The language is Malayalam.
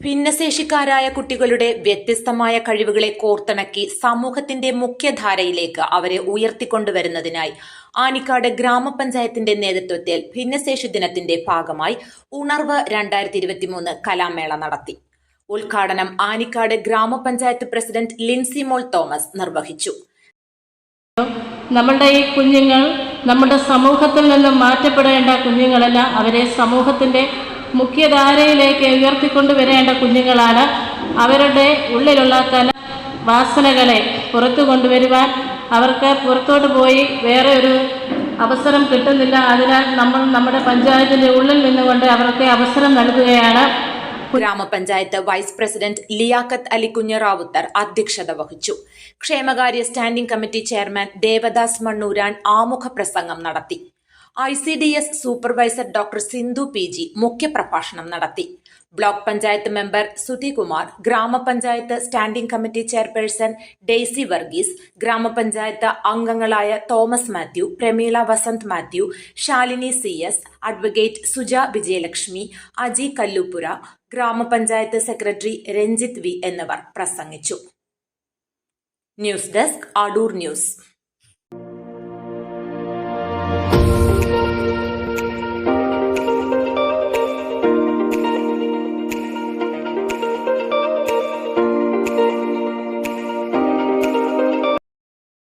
ഭിന്നശേഷിക്കാരായ കുട്ടികളുടെ വ്യത്യസ്തമായ കഴിവുകളെ കോർത്തിണക്കി സമൂഹത്തിന്റെ മുഖ്യധാരയിലേക്ക് അവരെ ഉയർത്തിക്കൊണ്ടുവരുന്നതിനായി ആനിക്കാട് ഗ്രാമപഞ്ചായത്തിന്റെ നേതൃത്വത്തിൽ ഭിന്നശേഷി ദിനത്തിന്റെ ഭാഗമായി ഉണർവ് രണ്ടായിരത്തി ഇരുപത്തിമൂന്ന് കലാമേള നടത്തി. ഉദ്ഘാടനം ആനിക്കാട് ഗ്രാമപഞ്ചായത്ത് പ്രസിഡന്റ് ലിൻസി മോൾ തോമസ് നിർവഹിച്ചു. നമ്മളുടെ ഈ കുഞ്ഞുങ്ങൾ നമ്മുടെ സമൂഹത്തിൽ നിന്നും മാറ്റപ്പെടേണ്ട കുഞ്ഞുങ്ങളല്ല അവരെ സമൂഹത്തിന്റെ മുഖ്യധാരയിലേക്ക് ഉയർത്തിക്കൊണ്ടുവരേണ്ട കുഞ്ഞുങ്ങളാണ് അവരുടെ ഉള്ളിലുള്ള കല വാസനകളെ പുറത്തു കൊണ്ടുവരുവാൻ അവർക്ക് പുറത്തോട്ട് പോയി വേറെ ഒരു അവസരം കിട്ടുന്നില്ല. അതിനാൽ നമ്മൾ നമ്മുടെ പഞ്ചായത്തിന്റെ ഉള്ളിൽ നിന്നുകൊണ്ട് അവർക്ക് അവസരം നൽകുകയാണ്. ഗ്രാമപഞ്ചായത്ത് വൈസ് പ്രസിഡന്റ് ലിയാഖത്ത് അലി കുഞ്ഞറാവുത്തർ അധ്യക്ഷത വഹിച്ചു. ക്ഷേമകാര്യ standing committee chairman Devadas Mannooran ആമുഖ പ്രസംഗം നടത്തി. I C D S supervisor doctor Sindhu P G മുഖ്യപ്രഭാഷണം നടത്തി. ബ്ലോക്ക് പഞ്ചായത്ത് മെമ്പർ സുധികുമാർ ഗ്രാമപഞ്ചായത്ത് standing committee chairperson Daisy Varghese ഗ്രാമപഞ്ചായത്ത് അംഗങ്ങളായ Thomas Mathew Prameela Vasanth Mathew Shalini C S advocate Suja Vijayalakshmi Aji Kallupura ഗ്രാമപഞ്ചായത്ത് സെക്രട്ടറി രഞ്ജിത്ത് വി എന്നിവർ പ്രസംഗിച്ചു. News desk Adoor news.